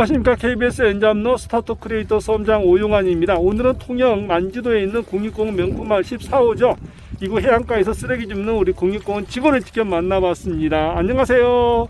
안녕하십니까 KBS 엔잡로 스타트 크리에이터 섬장 오용환입니다. 오늘은 통영 만지도에 있는 국립공원 명품마을 14호죠. 이곳 해안가에서 쓰레기 줍는 우리 국립공원 직원을 직접 만나봤습니다. 안녕하세요.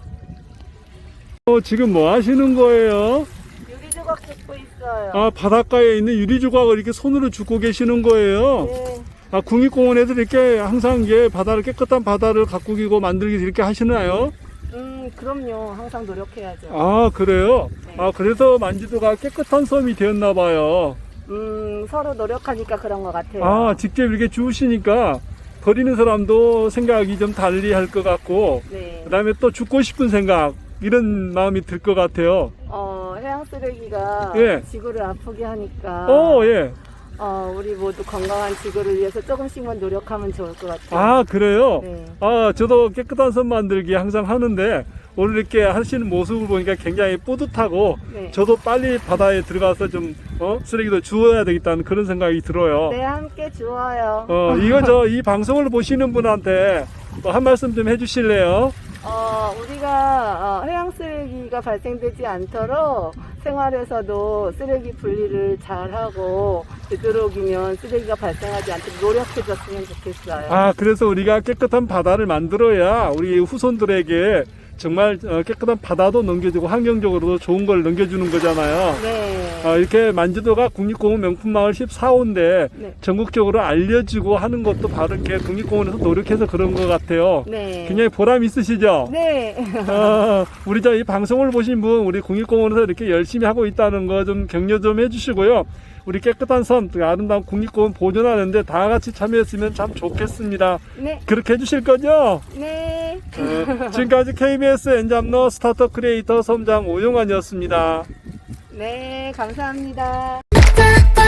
어, 지금 뭐 하시는 거예요? 유리 조각 줍고 있어요. 아 바닷가에 있는 유리 조각을 이렇게 손으로 줍고 계시는 거예요. 네. 아 국립공원에서 이렇게 항상 이게 바다를 깨끗한 바다를 가꾸기고 만들기 이렇게 하시나요? 음, 그럼요. 항상 노력해야죠. 아 그래요? 아 그래서 만지도가 깨끗한 섬이 되었나 봐요. 음, 서로 노력하니까 그런 것 같아요. 아, 직접 이렇게 주우시니까 버리는 사람도 생각이 좀 달리 할 것 같고, 네. 그 다음에 또 죽고 싶은 생각, 이런 마음이 들 것 같아요. 어, 해양 쓰레기가 예. 지구를 아프게 하니까. 어, 예. 어, 우리 모두 건강한 지구를 위해서 조금씩만 노력하면 좋을 것 같아요. 아, 그래요? 네. 아, 저도 깨끗한 섬 만들기 항상 하는데, 오늘 이렇게 하시는 모습을 보니까 굉장히 뿌듯하고, 네. 저도 빨리 바다에 들어가서 좀, 어, 쓰레기도 주워야 되겠다는 그런 생각이 들어요. 네, 함께 주어요. 어, 이거 저, 이 방송을 보시는 분한테 뭐 한 말씀 좀 해주실래요? 어, 우리가 어, 해양 쓰레기가 발생되지 않도록 생활에서도 쓰레기 분리를 잘 하고 되도록이면 쓰레기가 발생하지 않도록 노력해줬으면 좋겠어요. 아, 그래서 우리가 깨끗한 바다를 만들어야 우리 후손들에게 정말 어, 깨끗한 바다도 넘겨주고 환경적으로도 좋은 걸 넘겨주는 거잖아요. 네. 아, 이렇게 만지도가 국립공원 명품마을 14호인데 네. 전국적으로 알려지고 하는 것도 바로 이렇게 국립공원에서 노력해서 그런 것 같아요. 네. 굉장히 보람 있으시죠? 네. 아, 우리 저 이 방송을 보신 분, 우리 국립공원에서 이렇게 열심히 하고 있다는 거 좀 격려 좀 해주시고요. 우리 깨끗한 섬, 또 아름다운 국립공원 보존하는데 다 같이 참여했으면 참 좋겠습니다. 네. 그렇게 해주실 거죠? 네. 어, 지금까지 KBS 엔잡너 스타트업 크리에이터 섬장 오용환이었습니다. 네. 감사합니다. Ba-ba-ba